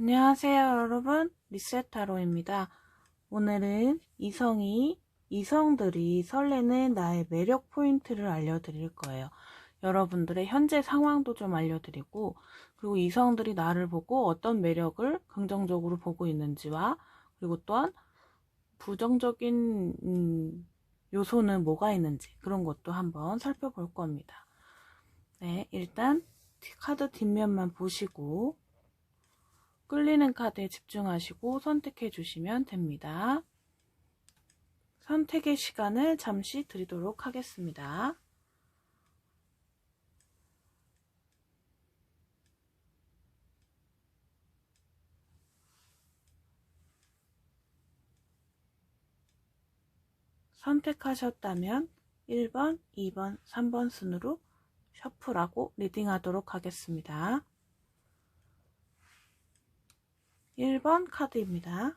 안녕하세요 여러분 리셋타로입니다. 오늘은 이성이 이성들이 설레는 나의 매력 포인트를 알려드릴 거예요. 여러분들의 현재 상황도 좀 알려드리고 그리고 이성들이 나를 보고 어떤 매력을 긍정적으로 보고 있는지와 그리고 또한 부정적인 음, 요소는 뭐가 있는지 그런 것도 한번 살펴볼 겁니다. 네, 일단 카드 뒷면만 보시고 끌리는 카드에 집중하시고 선택해 주시면 됩니다. 선택의 시간을 잠시 드리도록 하겠습니다. 선택하셨다면 1번, 2번, 3번 순으로 셔플하고 리딩하도록 하겠습니다. 1번 카드입니다.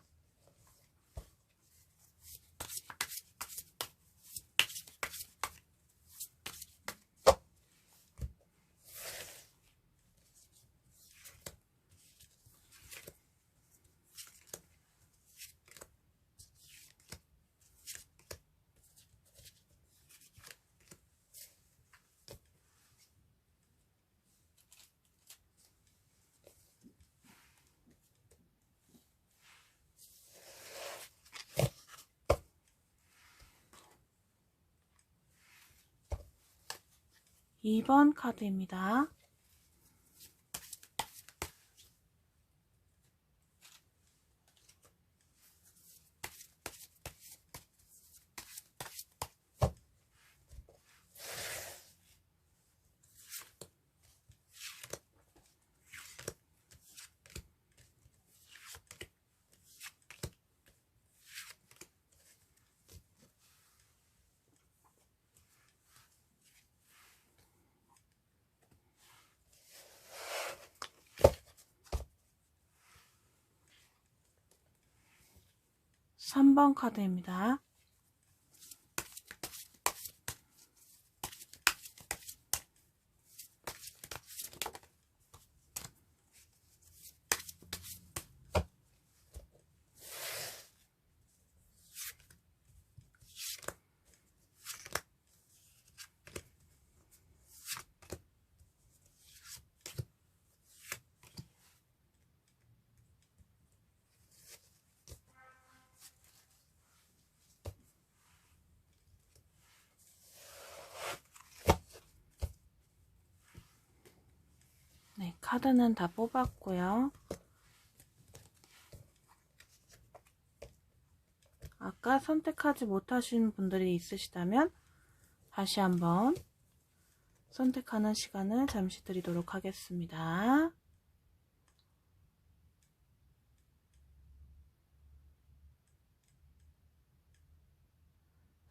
이번 카드입니다. 삼번 카드입니다. 네, 카드는 다 뽑았고요. 아까 선택하지 못하신 분들이 있으시다면 다시 한번 선택하는 시간을 잠시 드리도록 하겠습니다.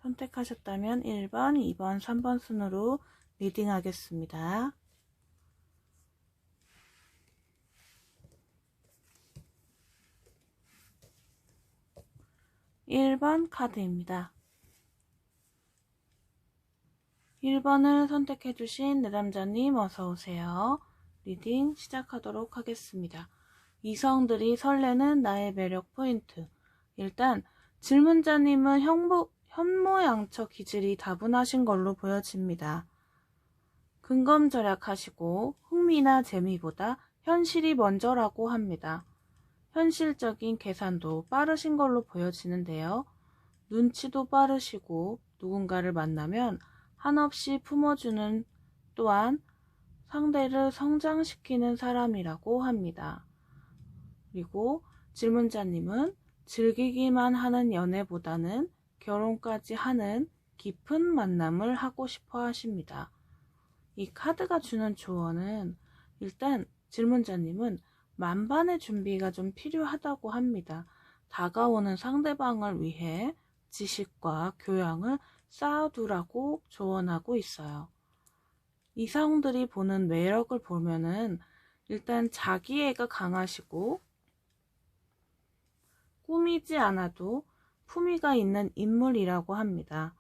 선택하셨다면 1번, 2번, 3번 순으로 리딩 하겠습니다. 1번 카드입니다. 1번을 선택해 주신 내담자님 어서오세요. 리딩 시작하도록 하겠습니다. 이성들이 설레는 나의 매력 포인트. 일단 질문자님은 현모, 현모양처 기질이 다분하신 걸로 보여집니다. 근검절약하시고 흥미나 재미보다 현실이 먼저라고 합니다. 현실적인 계산도 빠르신 걸로 보여지는데요. 눈치도 빠르시고 누군가를 만나면 한없이 품어주는 또한 상대를 성장시키는 사람이라고 합니다. 그리고 질문자님은 즐기기만 하는 연애보다는 결혼까지 하는 깊은 만남을 하고 싶어 하십니다. 이 카드가 주는 조언은 일단 질문자님은 만반의 준비가 좀 필요하다고 합니다. 다가오는 상대방을 위해 지식과 교양을 쌓아두라고 조언하고 있어요. 이성들이 보는 매력을 보면은 일단 자기애가 강하시고 꾸미지 않아도 품위가 있는 인물이라고 합니다.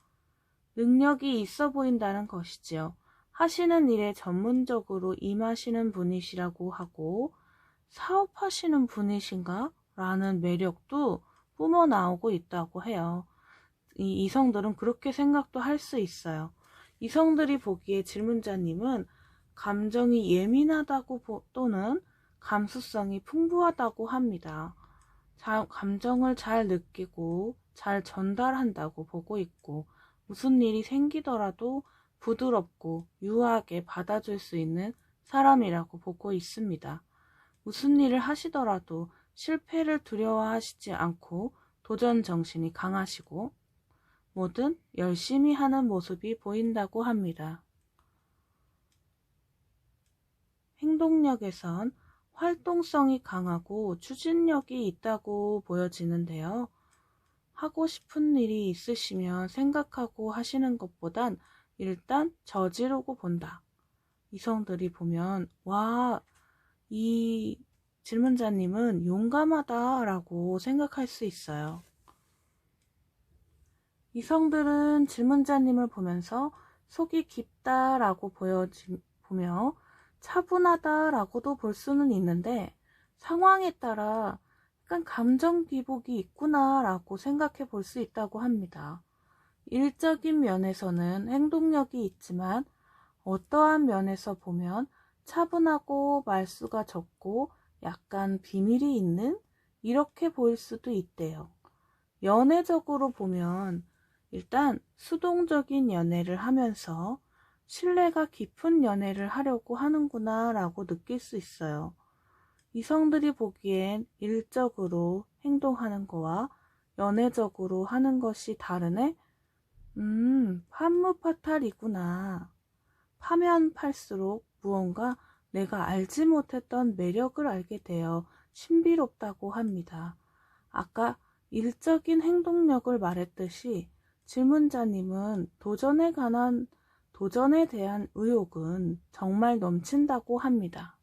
능력이 있어 보인다는 것이지요. 하시는 일에 전문적으로 임하시는 분이시라고 하고 사업하시는 분이신가? 라는 매력도 뿜어 나오고 있다고 해요. 이 이성들은 그렇게 생각도 할 수 있어요. 이성들이 보기에 질문자님은 감정이 예민하다고 보- 또는 감수성이 풍부하다고 합니다. 자- 감정을 잘 느끼고 잘 전달한다고 보고 있고 무슨 일이 생기더라도 부드럽고 유하게 받아줄 수 있는 사람이라고 보고 있습니다. 무슨 일을 하시더라도 실패를 두려워하시지 않고 도전 정신이 강하시고 뭐든 열심히 하는 모습이 보인다고 합니다. 행동력에선 활동성이 강하고 추진력이 있다고 보여지는데요. 하고 싶은 일이 있으시면 생각하고 하시는 것보단 일단 저지르고 본다. 이성들이 보면, 와, 이 질문자님은 용감하다라고 생각할 수 있어요. 이성들은 질문자님을 보면서 속이 깊다라고 보여지, 보며 차분하다라고도 볼 수는 있는데 상황에 따라 약간 감정 기복이 있구나라고 생각해 볼 수 있다고 합니다. 일적인 면에서는 행동력이 있지만 어떠한 면에서 보면 차분하고 말수가 적고 약간 비밀이 있는 이렇게 보일 수도 있대요. 연애적으로 보면 일단 수동적인 연애를 하면서 신뢰가 깊은 연애를 하려고 하는구나 라고 느낄 수 있어요. 이성들이 보기엔 일적으로 행동하는 거와 연애적으로 하는 것이 다르네? 음, 판무파탈이구나. 파면 팔수록 무언가 내가 알지 못했던 매력을 알게 되어 신비롭다고 합니다. 아까 일적인 행동력을 말했듯이 질문자님은 도전에 관한 도전에 대한 의욕은 정말 넘친다고 합니다.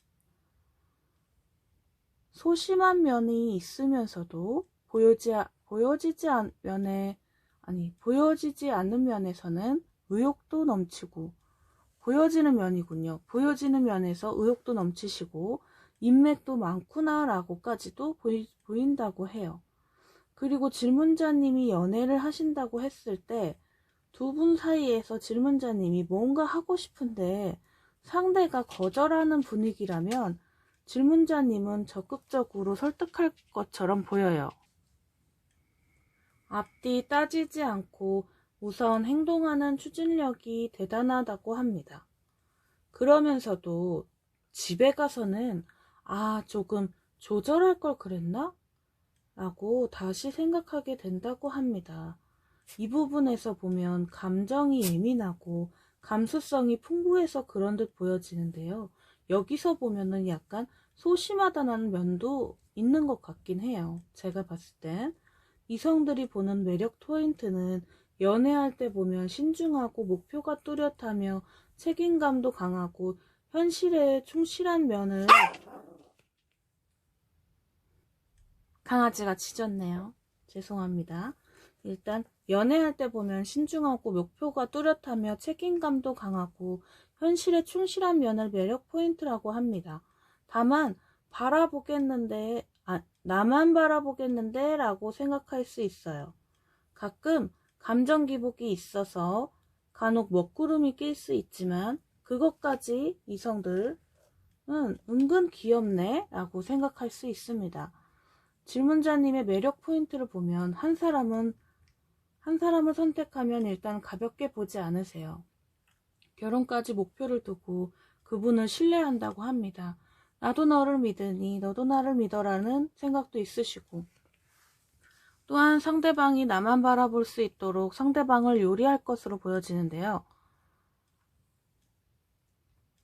소심한 면이 있으면서도 보여지, 보여지지 않, 면에, 아니, 보여지지 않는 면에서는 의욕도 넘치고, 보여지는 면이군요. 보여지는 면에서 의욕도 넘치시고, 인맥도 많구나라고까지도 보이, 보인다고 해요. 그리고 질문자님이 연애를 하신다고 했을 때, 두 분 사이에서 질문자님이 뭔가 하고 싶은데 상대가 거절하는 분위기라면 질문자님은 적극적으로 설득할 것처럼 보여요. 앞뒤 따지지 않고 우선 행동하는 추진력이 대단하다고 합니다. 그러면서도 집에 가서는 아, 조금 조절할 걸 그랬나? 라고 다시 생각하게 된다고 합니다. 이 부분에서 보면 감정이 예민하고 감수성이 풍부해서 그런 듯 보여지는데요. 여기서 보면은 약간 소심하다는 면도 있는 것 같긴 해요. 제가 봤을 땐. 이성들이 보는 매력 포인트는 연애할 때 보면 신중하고 목표가 뚜렷하며 책임감도 강하고 현실에 충실한 면을 강아지가 짖었네요. 죄송합니다. 일단 연애할 때 보면 신중하고 목표가 뚜렷하며 책임감도 강하고 현실에 충실한 면을 매력 포인트라고 합니다. 다만 바라보겠는데 아, 나만 바라보겠는데 라고 생각할 수 있어요. 가끔 감정 기복이 있어서 간혹 먹구름이 낄 수 있지만 그것까지 이성들은 은근 귀엽네 라고 생각할 수 있습니다. 질문자님의 매력 포인트를 보면 한 사람은 한 사람을 선택하면 일단 가볍게 보지 않으세요. 결혼까지 목표를 두고 그분을 신뢰한다고 합니다. 나도 너를 믿으니 너도 나를 믿어라는 생각도 있으시고 또한 상대방이 나만 바라볼 수 있도록 상대방을 요리할 것으로 보여지는데요.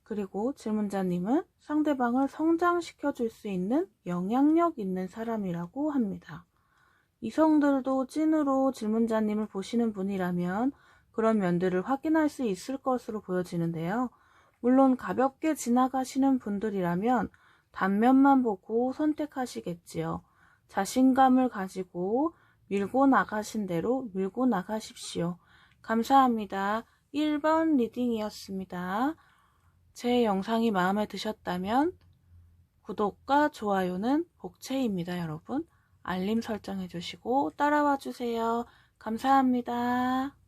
그리고 질문자님은 상대방을 성장시켜 줄 수 있는 영향력 있는 사람이라고 합니다. 이성들도 찐으로 질문자님을 보시는 분이라면 그런 면들을 확인할 수 있을 것으로 보여지는데요. 물론 가볍게 지나가시는 분들이라면 단면만 보고 선택하시겠지요. 자신감을 가지고 밀고 나가신 대로 밀고 나가십시오. 감사합니다. 1번 리딩이었습니다. 제 영상이 마음에 드셨다면 구독과 좋아요는 복채입니다, 여러분. 알림 설정해 주시고 따라와 주세요. 감사합니다.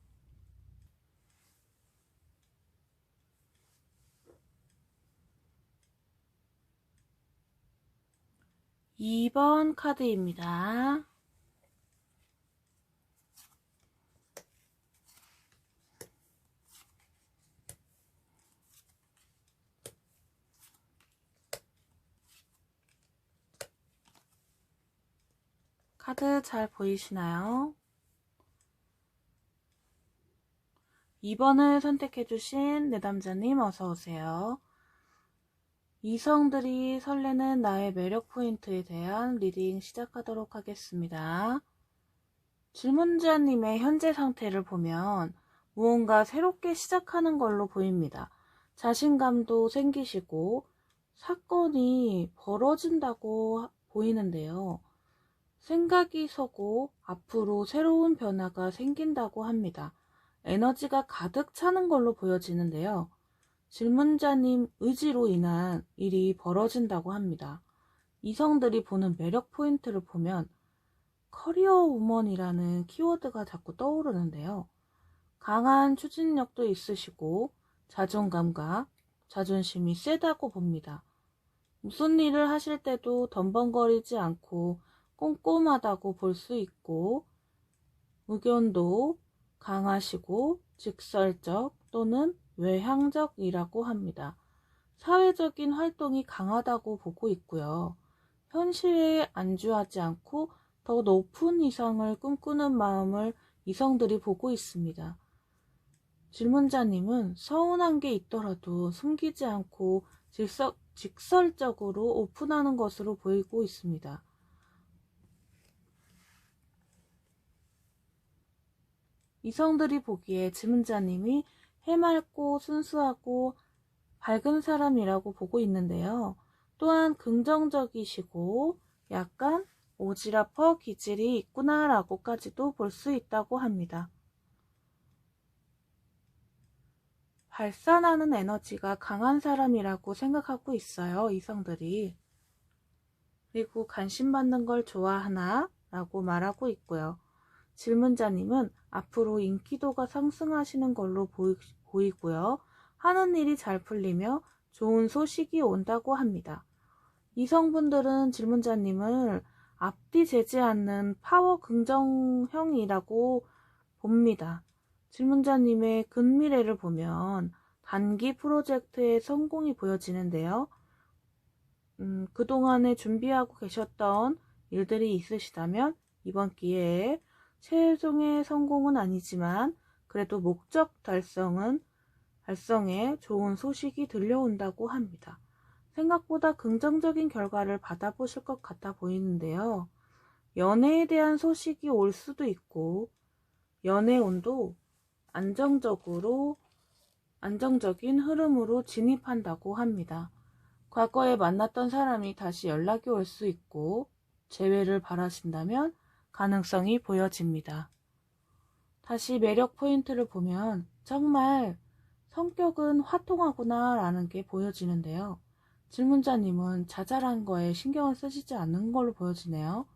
2번 카드입니다. 카드 잘 보이시나요? 2번을 선택해주신 내담자님 어서오세요. 이성들이 설레는 나의 매력 포인트에 대한 리딩 시작하도록 하겠습니다. 질문자님의 현재 상태를 보면 무언가 새롭게 시작하는 걸로 보입니다. 자신감도 생기시고 사건이 벌어진다고 보이는데요. 생각이 서고 앞으로 새로운 변화가 생긴다고 합니다. 에너지가 가득 차는 걸로 보여지는데요. 질문자님 의지로 인한 일이 벌어진다고 합니다. 이성들이 보는 매력 포인트를 보면 커리어 우먼이라는 키워드가 자꾸 떠오르는데요. 강한 추진력도 있으시고 자존감과 자존심이 세다고 봅니다. 무슨 일을 하실 때도 덤벙거리지 않고 꼼꼼하다고 볼 수 있고 의견도 강하시고 직설적 또는 외향적이라고 합니다. 사회적인 활동이 강하다고 보고 있고요. 현실에 안주하지 않고 더 높은 이상을 꿈꾸는 마음을 이성들이 보고 있습니다. 질문자님은 서운한 게 있더라도 숨기지 않고 직설, 직설적으로 오픈하는 것으로 보이고 있습니다. 이성들이 보기에 지문자님이 해맑고 순수하고 밝은 사람이라고 보고 있는데요. 또한 긍정적이시고 약간 오지랖퍼 기질이 있구나라고까지도 볼 수 있다고 합니다. 발산하는 에너지가 강한 사람이라고 생각하고 있어요, 이성들이. 그리고 관심받는 걸 좋아하나? 라고 말하고 있고요. 질문자님은 앞으로 인기도가 상승하시는 걸로 보이, 고요 하는 일이 잘 풀리며 좋은 소식이 온다고 합니다. 이성분들은 질문자님을 앞뒤 재지 않는 파워 긍정형이라고 봅니다. 질문자님의 근미래를 보면 단기 프로젝트의 성공이 보여지는데요. 음, 그동안에 준비하고 계셨던 일들이 있으시다면 이번 기회에 최종의 성공은 아니지만 그래도 목적 달성은 달성에 좋은 소식이 들려온다고 합니다. 생각보다 긍정적인 결과를 받아보실 것 같아 보이는데요. 연애에 대한 소식이 올 수도 있고 연애운도 안정적으로 안정적인 흐름으로 진입한다고 합니다. 과거에 만났던 사람이 다시 연락이 올 수 있고 재회를 바라신다면 가능성이 보여집니다. 다시 매력 포인트를 보면 정말 성격은 화통하구나 라는 게 보여지는데요. 질문자님은 자잘한 거에 신경을 쓰시지 않는 걸로 보여지네요.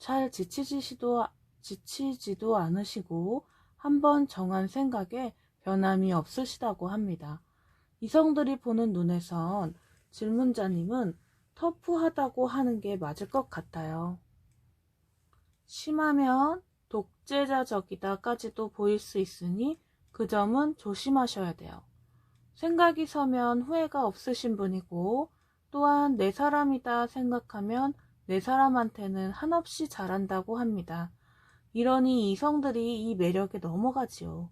잘 지치지도, 지치지도 않으시고 한번 정한 생각에 변함이 없으시다고 합니다. 이성들이 보는 눈에선 질문자님은 터프하다고 하는 게 맞을 것 같아요. 심하면 독재자적이다까지도 보일 수 있으니 그 점은 조심하셔야 돼요. 생각이 서면 후회가 없으신 분이고 또한 내 사람이다 생각하면 내 사람한테는 한없이 잘한다고 합니다. 이러니 이성들이 이 매력에 넘어가지요.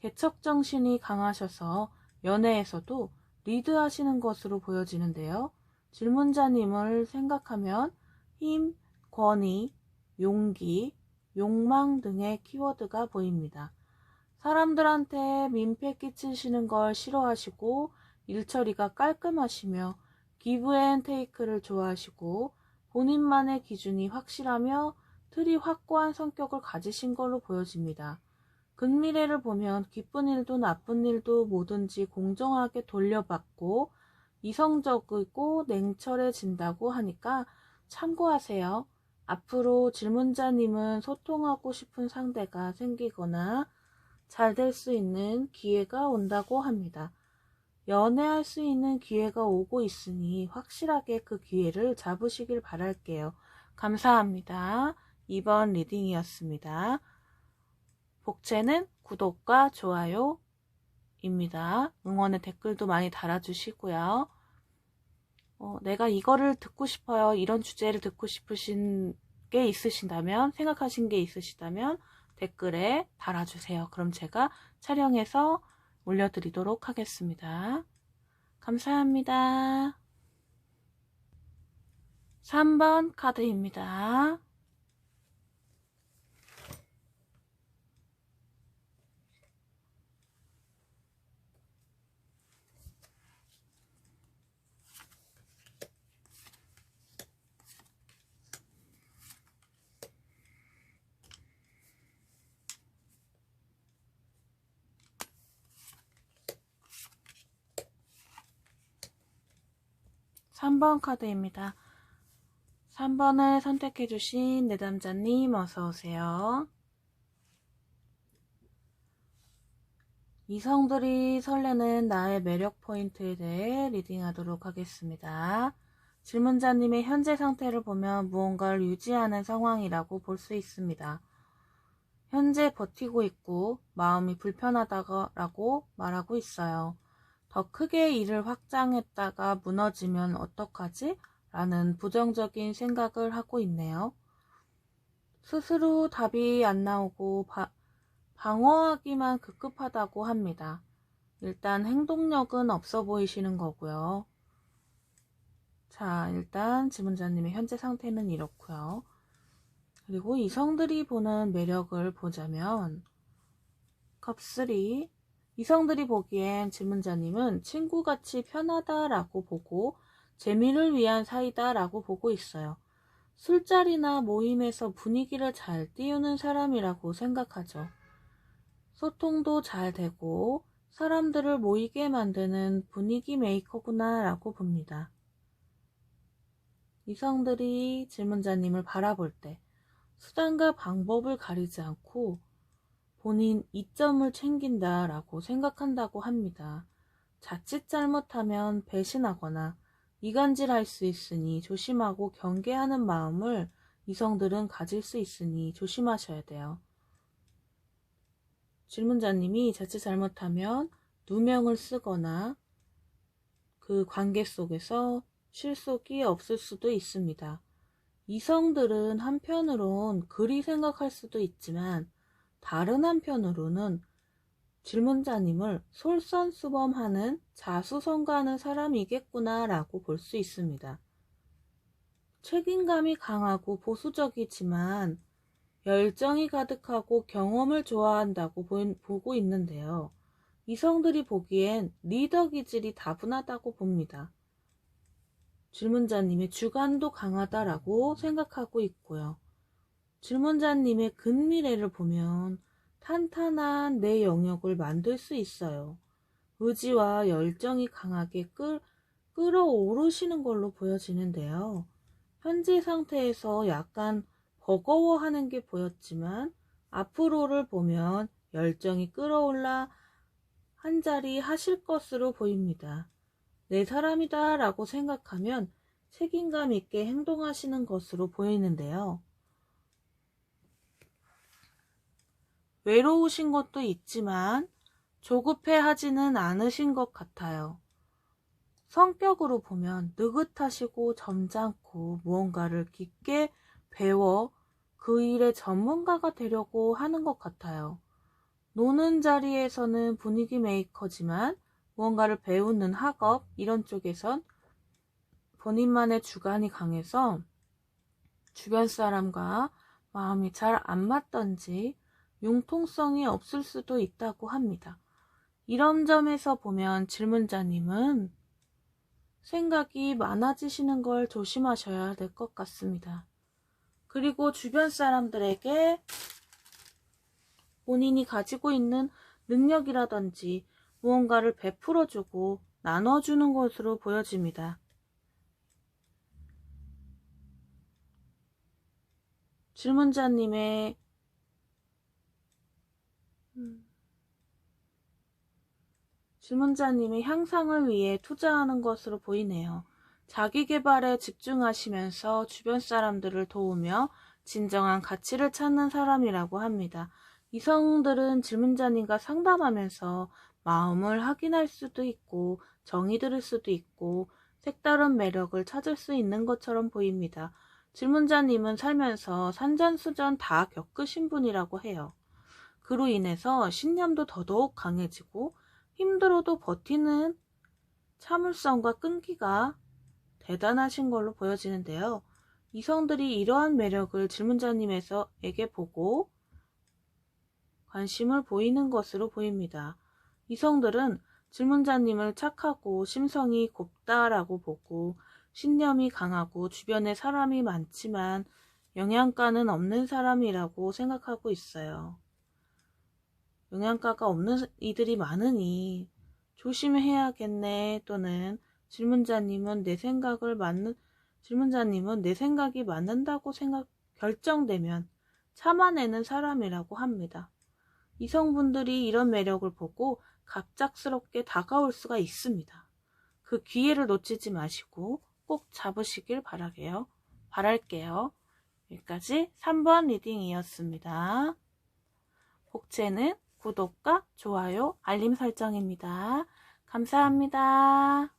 개척 정신이 강하셔서 연애에서도 리드하시는 것으로 보여지는데요. 질문자님을 생각하면 힘, 권위, 용기, 욕망 등의 키워드가 보입니다. 사람들한테 민폐 끼치시는 걸 싫어하시고 일처리가 깔끔하시며 기브 앤 테이크를 좋아하시고 본인만의 기준이 확실하며 틀이 확고한 성격을 가지신 걸로 보여집니다. 근미래를 보면 기쁜 일도 나쁜 일도 뭐든지 공정하게 돌려받고 이성적이고 냉철해진다고 하니까 참고하세요. 앞으로 질문자님은 소통하고 싶은 상대가 생기거나 잘 될 수 있는 기회가 온다고 합니다. 연애할 수 있는 기회가 오고 있으니 확실하게 그 기회를 잡으시길 바랄게요. 감사합니다. 2번 리딩이었습니다. 복채는 구독과 좋아요입니다. 응원의 댓글도 많이 달아주시고요. 어, 내가 이거를 듣고 싶어요. 이런 주제를 듣고 싶으신 게 있으신다면, 생각하신 게 있으시다면 댓글에 달아주세요. 그럼 제가 촬영해서 올려드리도록 하겠습니다. 감사합니다. 3번 카드입니다. 삼번 카드입니다. 3번을 선택해주신 내담자님 어서오세요. 이성들이 설레는 나의 매력 포인트에 대해 리딩하도록 하겠습니다. 질문자님의 현재 상태를 보면 무언가를 유지하는 상황이라고 볼 수 있습니다. 현재 버티고 있고 마음이 불편하다고 말하고 있어요. 더 크게 일을 확장했다가 무너지면 어떡하지? 라는 부정적인 생각을 하고 있네요. 스스로 답이 안 나오고 바, 방어하기만 급급하다고 합니다. 일단 행동력은 없어 보이시는 거고요. 자, 일단 지문자님의 현재 상태는 이렇고요. 그리고 이성들이 보는 매력을 보자면 컵3 이성들이 보기엔 질문자님은 친구같이 편하다라고 보고 재미를 위한 사이다라고 보고 있어요. 술자리나 모임에서 분위기를 잘 띄우는 사람이라고 생각하죠. 소통도 잘 되고 사람들을 모이게 만드는 분위기 메이커구나 라고 봅니다. 이성들이 질문자님을 바라볼 때 수단과 방법을 가리지 않고 본인 이점을 챙긴다라고 생각한다고 합니다. 자칫 잘못하면 배신하거나 이간질할 수 있으니 조심하고 경계하는 마음을 이성들은 가질 수 있으니 조심하셔야 돼요. 질문자님이 자칫 잘못하면 누명을 쓰거나 그 관계 속에서 실속이 없을 수도 있습니다. 이성들은 한편으론 그리 생각할 수도 있지만 다른 한편으로는 질문자님을 솔선수범하는 자수성가하는 사람이겠구나 라고 볼 수 있습니다. 책임감이 강하고 보수적이지만 열정이 가득하고 경험을 좋아한다고 보고 있는데요. 이성들이 보기엔 리더 기질이 다분하다고 봅니다. 질문자님의 주관도 강하다라고 생각하고 있고요. 질문자님의 근미래를 보면 탄탄한 내 영역을 만들 수 있어요. 의지와 열정이 강하게 끌, 끌어오르시는 걸로 보여지는데요. 현재 상태에서 약간 버거워하는 게 보였지만 앞으로를 보면 열정이 끌어올라 한 자리 하실 것으로 보입니다. 내 사람이다 라고 생각하면 책임감 있게 행동하시는 것으로 보이는데요. 외로우신 것도 있지만 조급해 하지는 않으신 것 같아요. 성격으로 보면 느긋하시고 점잖고 무언가를 깊게 배워 그 일의 전문가가 되려고 하는 것 같아요. 노는 자리에서는 분위기 메이커지만 무언가를 배우는 학업 이런 쪽에선 본인만의 주관이 강해서 주변 사람과 마음이 잘 안 맞던지 융통성이 없을 수도 있다고 합니다. 이런 점에서 보면 질문자님은 생각이 많아지시는 걸 조심하셔야 될 것 같습니다. 그리고 주변 사람들에게 본인이 가지고 있는 능력이라든지 무언가를 베풀어주고 나눠주는 것으로 보여집니다. 질문자님의 음, 질문자님의 향상을 위해 투자하는 것으로 보이네요. 자기 개발에 집중하시면서 주변 사람들을 도우며 진정한 가치를 찾는 사람이라고 합니다. 이성들은 질문자님과 상담하면서 마음을 확인할 수도 있고 정이 들을 수도 있고 색다른 매력을 찾을 수 있는 것처럼 보입니다. 질문자님은 살면서 산전수전 다 겪으신 분이라고 해요. 그로 인해서 신념도 더더욱 강해지고 힘들어도 버티는 참을성과 끈기가 대단하신 걸로 보여지는데요. 이성들이 이러한 매력을 질문자님에게 보고 관심을 보이는 것으로 보입니다. 이성들은 질문자님을 착하고 심성이 곱다라고 보고 신념이 강하고 주변에 사람이 많지만 영양가는 없는 사람이라고 생각하고 있어요. 영양가가 없는 이들이 많으니 조심해야겠네 또는 질문자님은 내 생각을 맞는 질문자님은 내 생각이 맞는다고 생각 결정되면 참아내는 사람이라고 합니다. 이성분들이 이런 매력을 보고 갑작스럽게 다가올 수가 있습니다. 그 기회를 놓치지 마시고 꼭 잡으시길 바라게요. 바랄게요. 여기까지 3번 리딩이었습니다. 복채는 구독과 좋아요, 알림 설정입니다. 감사합니다.